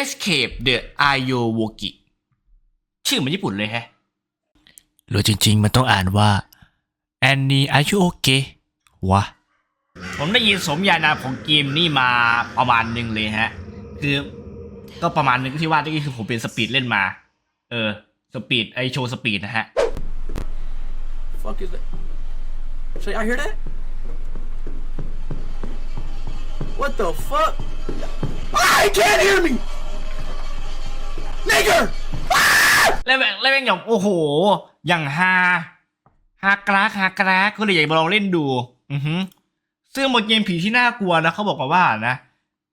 Escape the Ayowoki ชื่อเหมือนญี่ปุ่นเลยแฮะหรือจริงๆ มันต้องอ่านว่า Annie are you okay วะ ผมได้ยินสมญานามของเกมนี่มาประมาณหนึ่งเลยฮะ คือก็ประมาณหนึงที่ว่านี่คือผมเป็นสปีดเล่นมา เออ สปีดไอโชว์สปีดนะฮะ fuck is that? Should I hear that? What the fuck? Ah, he can't hear me! Nigger! แล้วแม่งแล้วแม่งอย่างโอ้โห อย่างฮาฮากรากฮากรากก็เลยอยากมาลองเล่นดู อือฮึซึ่งมันเกมผีที่น่ากลัวนะเขาบอกมาว่านะ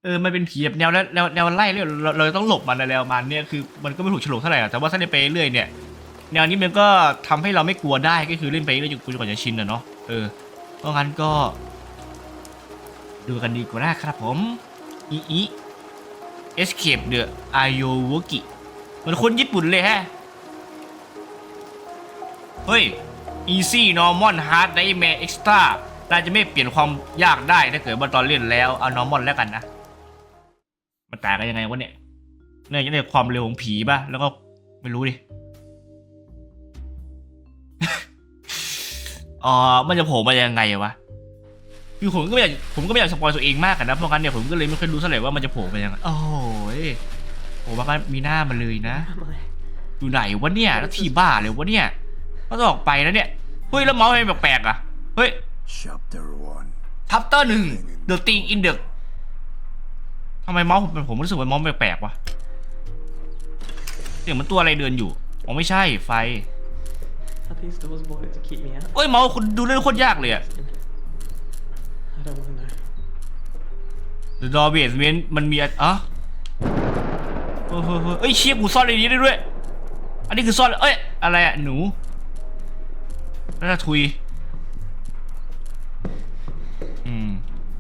เออมันเป็นผีแบบแนวแนวแนวแนวไล่เรื่อยเราเราต้องหลบมันอะไรประมาณเนี้ยคือมันก็ไม่ถูกฉลกเท่าไหร่อกแต่ว่าถ้าเล่นไปเรื่อยเนี่ยแนวนี้มันก็ทำให้เราไม่กลัวได้ก็คือเล่นไปเรื่อยจนกว่าจะชินอะเนาะเออเพราะงั้นก็ ดูกันดีกว่านะครับผมอีอี Escape the Ayowoki เหมือนคนญี่ปุ่นเลยฮะ เฮ้ย easy normal hard nightmare extra น่าจะไม่เปลี่ยนความยากได้ถ้าเกิดว่าตอนเล่นแล้วเอา normal แล้วกันนะ มันต่างกันยังไงวะเนี่ยเนี่ยจะได้ความเร็วของผีป่ะ แล้วก็ไม่รู้ดิอ๋อมันจะโผล่มายังไงวะคือผมก็ไม่อยากผมก็ไม่อยากสปอยตัวเองมากอะนะเพราะงั้นเนี่ยผมก็เลยไม่ค่อยรู้เท่าไหร่ว่ามันจะโผล่มายังไงโอ้ย อ้ว่ามีหน้ามันเลยนะ อยู่ไหนวะเนี่ย แล้วที่บ้าเลยวะเนี่ย ก็ต้องออกไปแล้วเนี่ย เฮ้ย แล้วเมาส์ทำไมแปลกๆอะ เฮ้ย Chapter 1. ทัปเตอร์หนึ่ง The Thing in the ทำไมเมาส์ผมผมรู้สึกว่าเมาส์แปลกๆวะเสียงมันตัวอะไรเดินอยู่ อ๋อไม่ใช่ไฟ Are these doors boarded to keep me out? เอ้ยเมาส์คุณดูเล่นโคตรยากเลยอะ I don't want to know. The Door Basement มันมีอะอะ เฮ้ยเฮ้ยเฮ้ยเอ้ยเชี่ยกูซ่อนในนี้ได้ด้วย อันนี้คือซ่อนเอ้ยอะไรอะหนูแล้วจะทุยอืม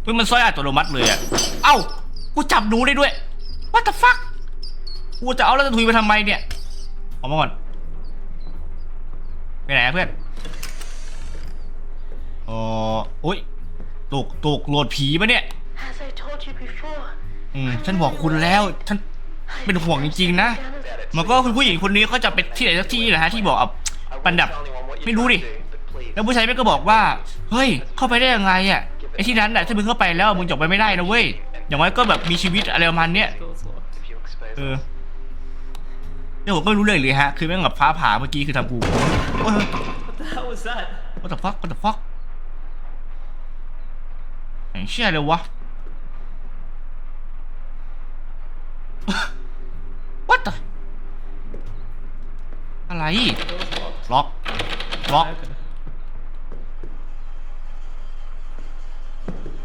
เฮ้ยมันซ่อนอัตโนมัติเลยอะเอ้ากูจับหนูได้ด้วย What the fuck กูจะเอาแล้วจะทุยไปทำไมเนี่ยออกมาก่อนไปไหนอะเพื่อนอ๋อโอ้ยตกตกโหลดผีปะเนี่ย As I told you before, อืมฉันบอกคุณแล้ว ฉัน เป็นห่วงจริงๆนะมันก็คือผู้หญิงคนนี้เขาจะไปที่ไหนสักที่นะฮะที่บอกอะปันดับไม่รู้ดิแล้วผู้ชายแม่งก็บอกว่า เฮ้ย เข้าไปได้ยังไงอะไอ้ที่นั้นอะถ้ามึงเข้าไปแล้วมึงจะออกไปไม่ได้นะเว้ยอย่างน้อยก็แบบมีชีวิตอะไรประมาณเนี้ย Door's locked. เออเนี่ยผมก็ไม่รู้เลยเลยฮะ คือแม่งแบบฟ้าผ่าเมื่อกี้คือทำกูโอ้ย What the hell was that? what the fuck what the fuck ไอ้เชี่ยเลยวะ อะไร ล็อก ล็อก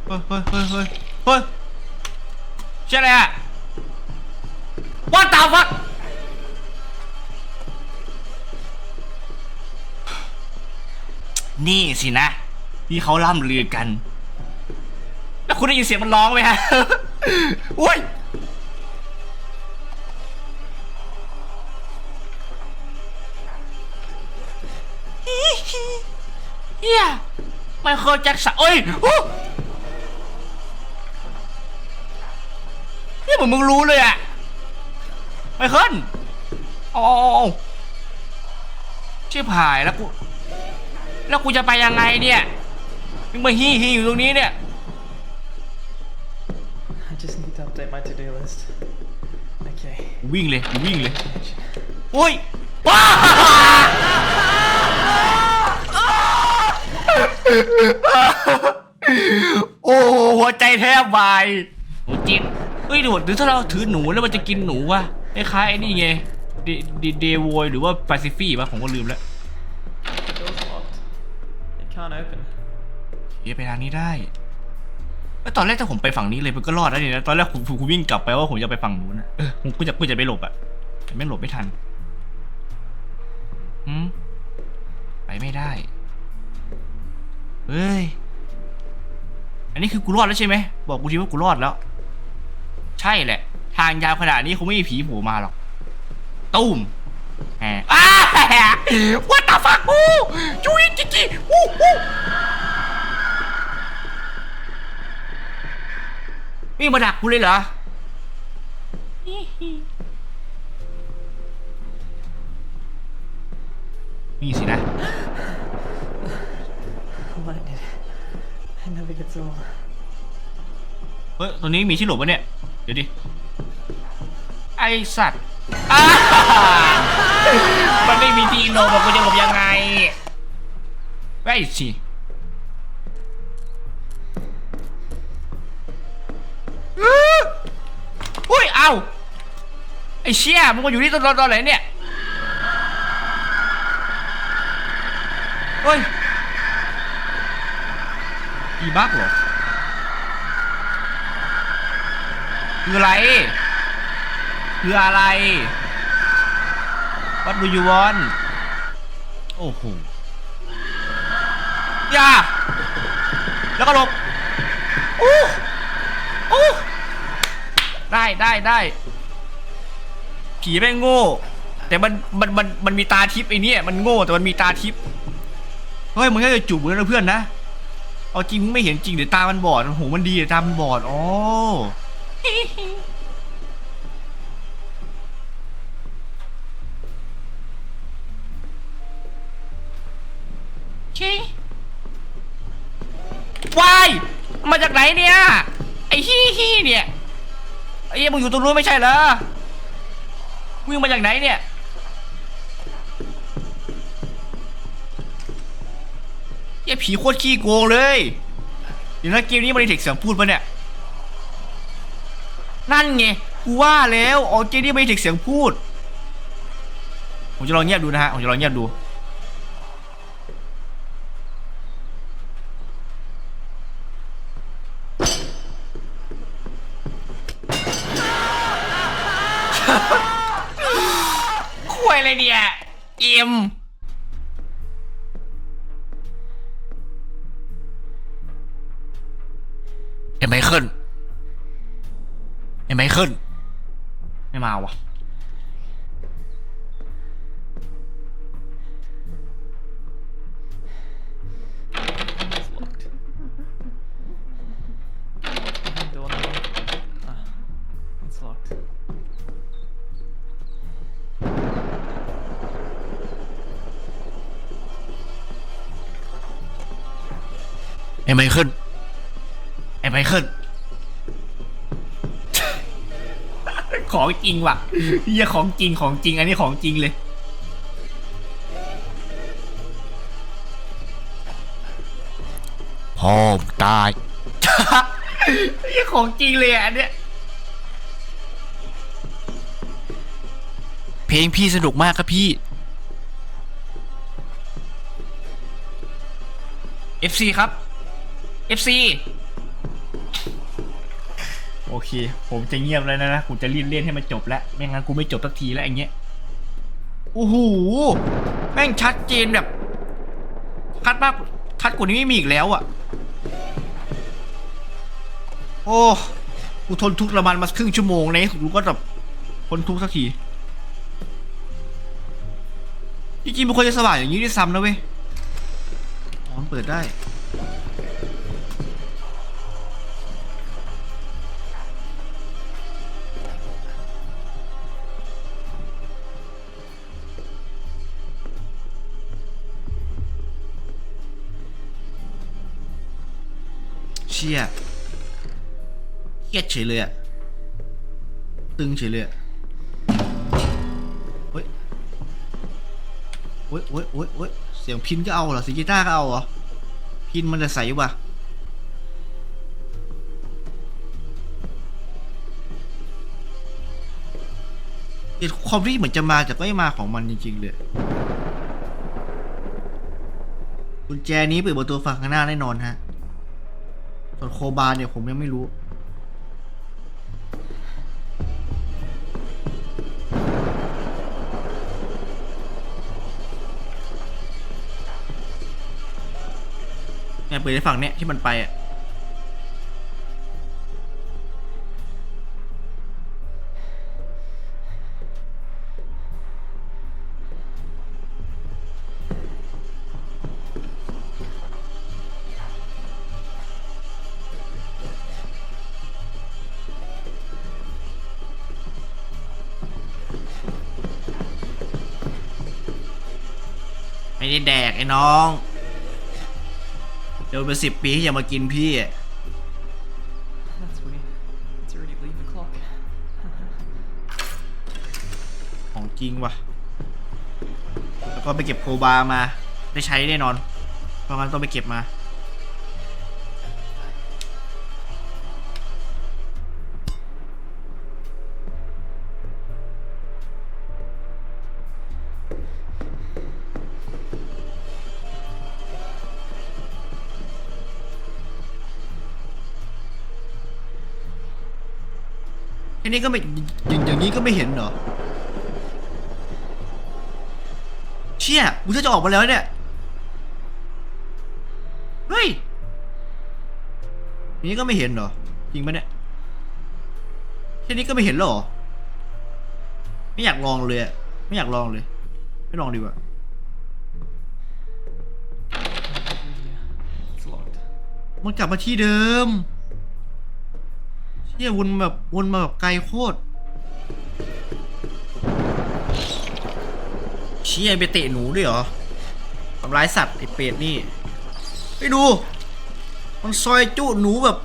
เฮ้ยเฮ้ยเฮ้ยเฮ้ยเฮ้ยเชี่ยอะไรอะ what the fuck นี่สินะ ที่เขาล่ำลือกัน แล้วคุณได้ยินเสียงมันร้องไหมฮะโอ้ย เคิลแจ็คสันโอ้ยนี่ยเหมือนมึงรู้เลยอะไมเคิลอ๋อชิบหายแล้วกูแล้วกูจะไปยังไงเนี่ยมึงมาฮี้ฮีอยู่ตรงนี้เนี่ย I just need to update my to-do list. Okay. วิ่งเลยวิ่งเลย โอ้ยว้า โอ้หัวใจแทบวายโอ้จิตเฮ้ยเดี๋ยวหรือถ้าเราถือหนูแล้วมันจะกินหนูวะคล้ายๆไอ้นี่ไงเดเดเดโวยหรือว่าแปซิฟีปะผมก็ลืมแล้ว The door's locked. It can't open. เดี๋ยวไปทางนี้ได้แล้วตอนแรกถ้าผมไปฝั่งนี้เลยมันก็รอดแล้วนี่นะตอนแรกผมผมผมวิ่งกลับไปว่าผมจะไปฝั่งนู้นนะเออผมกูจะกูจะไปหลบอะแต่ไม่งหลบไม่ทันหืมไปไม่ได้ เฮ้ย อันนี้คือกูรอดแล้วใช่ไหม บอกกูทีว่ากูรอดแล้ว ใช่แหละ ทางยาวขนาดนี้คงไม่มีผีโผล่มาหรอก ตุ้มแหมอ้าวัตตาฟักกูจุยจิจิวู้วู้วิ่มาดักกูเลยเหรอ นี่สินะ It never gets old. เฮ้ยตรงนี้มีที่หลบปะเนี่ย เดี๋ยวดิ ไอสัตว์อ้ามันไม่มีที่หลบอะกูจะหลบยังไงไอ้สิอื้ออุ้ย เอาไอ้เชี่ยมึงมาอยู่นี่ตอนตอนไหนเนี่ย เฮ้ย อีบักเหรอ คืออะไร คืออะไร What do you want โอ้โหอย่าแล้วก็หลบอู้อู้ได้ได้ได้ผีแม่งโง่ แต่มันมันมันมันมีตาทิพย์ไอ้เนี่ยมันโง่แต่มันมีตาทิพย์เฮ้ยมึงแค่จะจูบมือนะเพื่อนนะ เอาจริงมึงไม่เห็นจริงเดี๋ยวตามันบอดโอ้โหมันดีแต่ตามันบอดอ๋อวายมาจากไหนเนี่ยไอ้ฮี่ฮี่เนี่ยไอ้เหี้ยมึงอยู่ตรงนู้นไม่ใช่เหรอมึงมาจากไหนเนี่ย ยผีโคตรขี้โกงเลยเดี๋ยวนะเกมนี้มันมีเทคเสียงพูดปะเนี่ย นั่นไง กูว่าแล้ว อ๋อเกมนี้มันมีเทคเสียงพูด ผมจะลองเงียบดูนะฮะ ผมจะลองเงียบดู ไอ้ไมเคิลไอ้ไมเคิลของจริงว่ะเฮียของจริงของจริง อันนี้ของจริงเลย พ่อมงตายเฮียของจริงเลยอะอันเนี้ย เพลงพี่สนุกมากครับพี่ FC ครับ FC โอเค ผมจะเงียบแล้วนะนะกูจะรีบเล่นให้มันจบแล้วไม่งั้นกูไม่จบสักทีแล้วอย่างเงี้ยโอ้โหแม่งชัดเจนแบบชัดมากชัดกว่านี้ไม่มีอีกแล้วอะ โอ้กูทนทุกข์ระมันมาครึ่งชั่วโมงในที่สุดกูก็แบบทนทุกข์สักทีจริงๆมันควรจะสว่างอย่างนี้ด้วยซ้ำนะเว้ยอ๋อเปิดได้ เครียดเฉยเลยอะตึงเฉยเลยอะเฮ้ยโอ้ยโอ้ยโอ้ยโอ้ยเสียงพินก็เอาเหรอสีกีตาร์ก็เอาเหรอ พินมันจะใสว่ะเห็นความที่เหมือนจะมาแต่ก็ไม่มาของมันจริงๆเลยกุญแจนี้เปิดประตูฝั่งข้างหน้าแน่นอนฮะส่วนโคบาเนี่ยผมยังไม่รู้ ไอปืนในฝั่งเนี้ยที่มันไปอะไม่ได้แดกไอ้น้อง ดี๋ยวเป็นสิบปีที่จะมากินพี่อะ That's weird. It's already leave the clock. ของจริงว่ะ แล้วก็ไปเก็บโคบามา ได้ใช้แน่นอน เพราะงั้นต้องไปเก็บมา แค่นี้ก็ไม่อย่างอย่างนี้ก็ไม่เห็นเหรอ เชี่ยกูจะจะออกมาแล้วเนี่ย เฮ้ยอย่างนี้ก็ไม่เห็นเหรอ จริงปะเนี่ยแค่นี้ก็ไม่เห็นหรอ ไม่อยากลองเลยอะไม่อยากลองเลย ไม่ลองดีกว่ามันกลับมาที่เดิม เชี่ยวนแบบวนมาแบบไกลโคตรเชี่ยไปเตะหนูด้วยเหรอทำร้ายสัตว์ไอเป็ดนี่ไปดู มันซอยจุหนูแบบ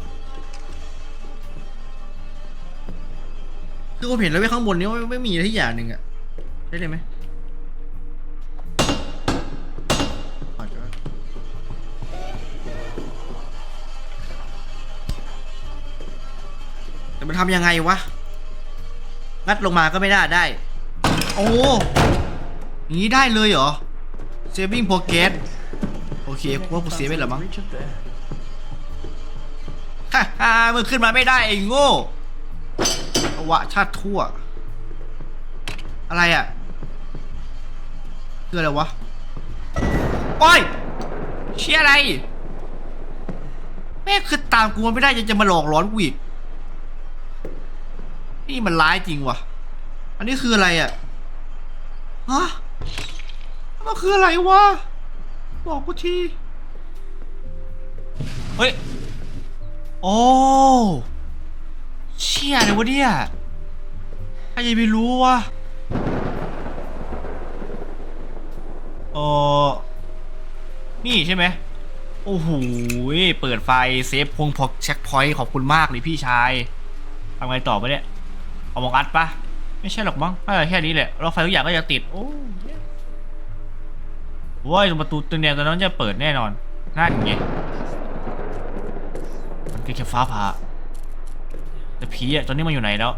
คือผมเห็นแล้วไว้ข้างบนนี้ไม่ไม่มีอะไรที่อย่างหนึ่งอะได้เลยไหม ทำยังไงวะ งัดลงมาก็ไม่ได้ได้ โอ้อย่างนี้ได้เลยเหรอ saving pocket โอเคว่ากูเสียไปแล้วมั้งฮ่าฮ่ามึงขึ้นมาไม่ได้ไอ้โง่อวะชาติทั่ว อะไรอะคืออะไรวะ โอ้ย เชี่ยอะไร แม่คือตามกูมาไม่ได้ยังจะมาหลอกหลอนกูอีก นี่มันร้ายจริงว่ะ อันนี้คืออะไรอะ ฮะ มันคืออะไรวะ บอกกูที เฮ้ย โอ้เชี่ยอะไรวะเนี่ยใครจะไปรู้วะเออนี่ใช่ไหม โอ้โห เปิดไฟเซฟพงพอเช็คพอยต์ขอบคุณมากเลยพี่ชาย ทำไงต่อไปเนี่ย เอามองอัดปะไม่ใช่หรอกมั้งน่าจะแค่นี้แหละราไฟทุกอย่างก็จะติด โอ้โว้ยประตูตัวเนี้ยตอนนั้นจะเปิดแน่นอนน่าอย่เงี้ยมันแค่ฟ้าผ่าแต่ผีอะตอนนี้มันอยู่ไหนแล้ว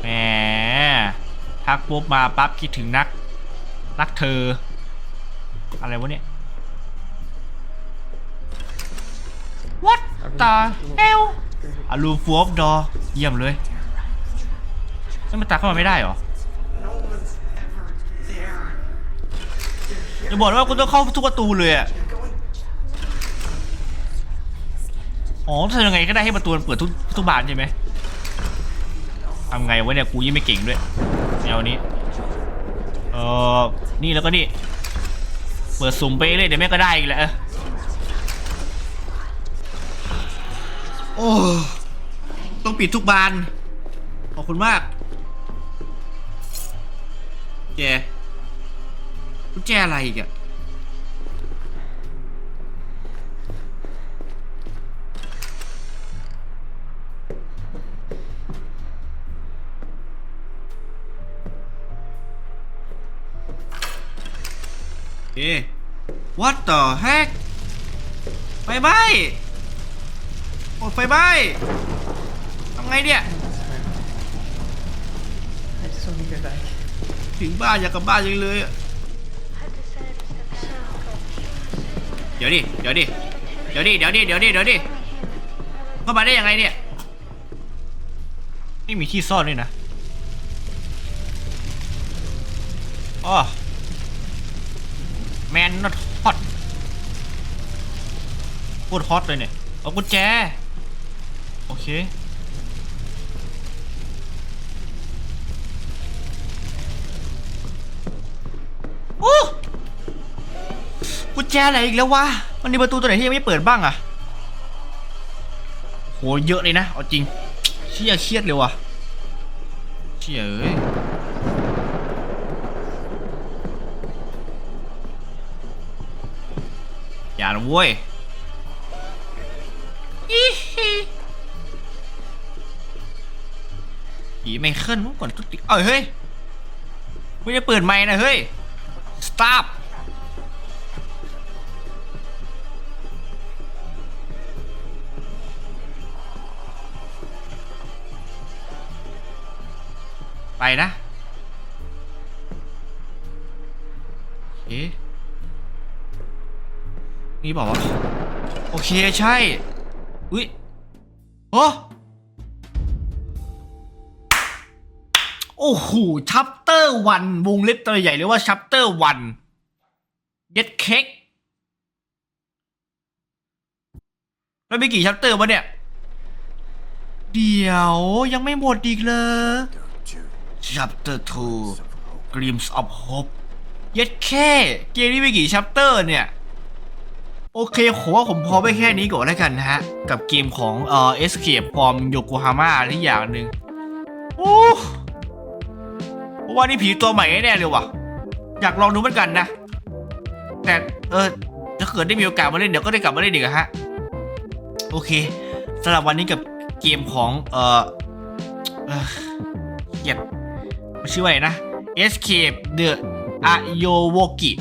แหมทักปุ๊บมาปั๊บคิดถึงนัก รักเธอ อะไรวะเนี่ย What the hell อารูฟูฟดอเยี่ยมเลยแล้วมันตักเข้ามาไม่ได้เหรออย่าบอกว่าคุณต้องเข้าทุกประตูเลยอะอ๋อทำยังไงก็ได้ให้ประตูมันเปิดทุกทุกบานใช่ไหมทำไงวะเนี่ยกูยังไม่เก่งด้วยแนวนี้เออนี่แล้วก็นี่ เปิดสุ่มไปเลยเดี๋ยวแม่ก็ได้อีกแหละ โอ้ต้องปิดทุกบาน ขอบคุณมากแกกุญแจอะไรอีกอะเอ๊ what the heck ไฟไหม้หม ดไฟไหม้ทำไงเนี่ย I just want to go back. ถึงบ้านอยากกลับบ้านยังเลยอะเดี๋ยวดิ เดี๋ยวดิ เดี๋ยวดิ เดี๋ยวดิ เดี๋ยวดิ เดี๋ยวดิ เข้ามาได้ยังไงเนี่ยไม่มีที่ซ่อนด้วยนะอ๋อแมนนอตฮอตโคตรฮอตเลยเนี่ย เอากุญแจ โอเค โอ้กุญแจอะไรอีกแล้ววะ มันมีประตูตัวไหนที่ยังไม่เปิดบ้างอะโห เยอะเลยนะ เอาจริงเชี่ยเครียดเลยว่ะเชี่ยเอ้ยอย่านะเว้ย ไมเคิลเมื่อก่อนตุ๊ติเอ้ยเฮ้ยไม่ได้เปิดไมค์นะเฮ้ย stop ไปนะ เอ๊ะ นี่บอกว่า โอเค ใช่ อุ้ยโอ้ โอ้โหชัปเตอร์วันวงเล็บตัวใหญ่เรียกว่าชัปเตอร์วันเย็ดเค้กแล้วมีกี่ชัปเตอร์วะเนี่ย เดี๋ยวยังไม่หมดอีกเลย Chapter 2 Glimpse of Hope เย็ดแค่เกมนี้มีกี่ชัปเตอร์เนี่ย โอเคผมว่าผมพอไปแค่นี้ก่อนแล้วกันนะฮะ กับเกมของเอ่อ Escape from Yokohama อะไรอย่างหนึ่งโอ้ ว่านี่ผีตัวใหม่แน่เลยว่ะ อยากลองดูเหมือนกันนะ แต่เออถ้าเกิดได้มีโอกาสมาเล่นเดี๋ยวก็ได้กลับมาเล่นอีกฮะ โอเคสำหรับวันนี้กับเกมของเออเกียมชื่อว่าอะไรนะ Escape the Ayowoki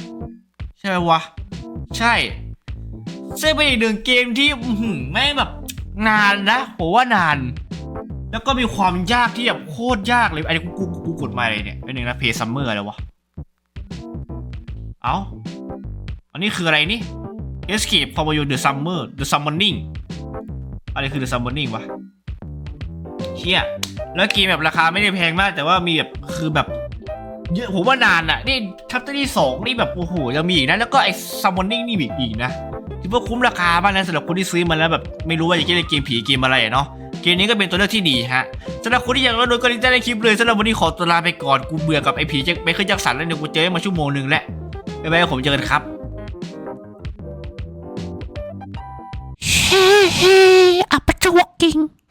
ใช่ไหมวะ ใช่ซึ่งเป็นอีกหนึ่งเกมที่แม่งแบบนานนะผมว่านาน แล้วก็มีความยากที่แบบโคตรยากเลยไอ้กูกูกูกดมาเลยเนี่ยเป็นหนึ่งนะเพย์ซัมเมอร์อะไรวะ เอ้า อันนี้คืออะไรนี่ Escape from you the summer the summoning อะไรคือ the summoning วะเชี่ยแล้วเกมแบบราคาไม่ได้แพงมาก แต่ว่ามีแบบคือแบบเยอะผมว่านานอะนี่ทัปเตอร์ที่สองนี่แบบโอ้โหยังมีอีกนะ แล้วก็ไอ้ summoning นี่มีอีกนะคิดว่าคุ้มราคามากนะสำหรับคนที่ซื้อมาแล้วแบบไม่รู้ว่าจะเล่นเกมผีเกมอะไรเนาะ เกมนี้ก็เป็นตัวเลือกที่ดีฮะสำหรับคนที่อยากเล่นด้วยก็รีบได้คลิปเลยสำหรับวันนี้ขอตัวลาไปก่อนกูเบื่อกับไอ้ผีจะไม่เคยจักสันแล้วเนี่ยกูเจอมาชั่วโมงหนึ่งแล้วบ๊ายบายผมเจอกันครับ Hey, hey, apa walking?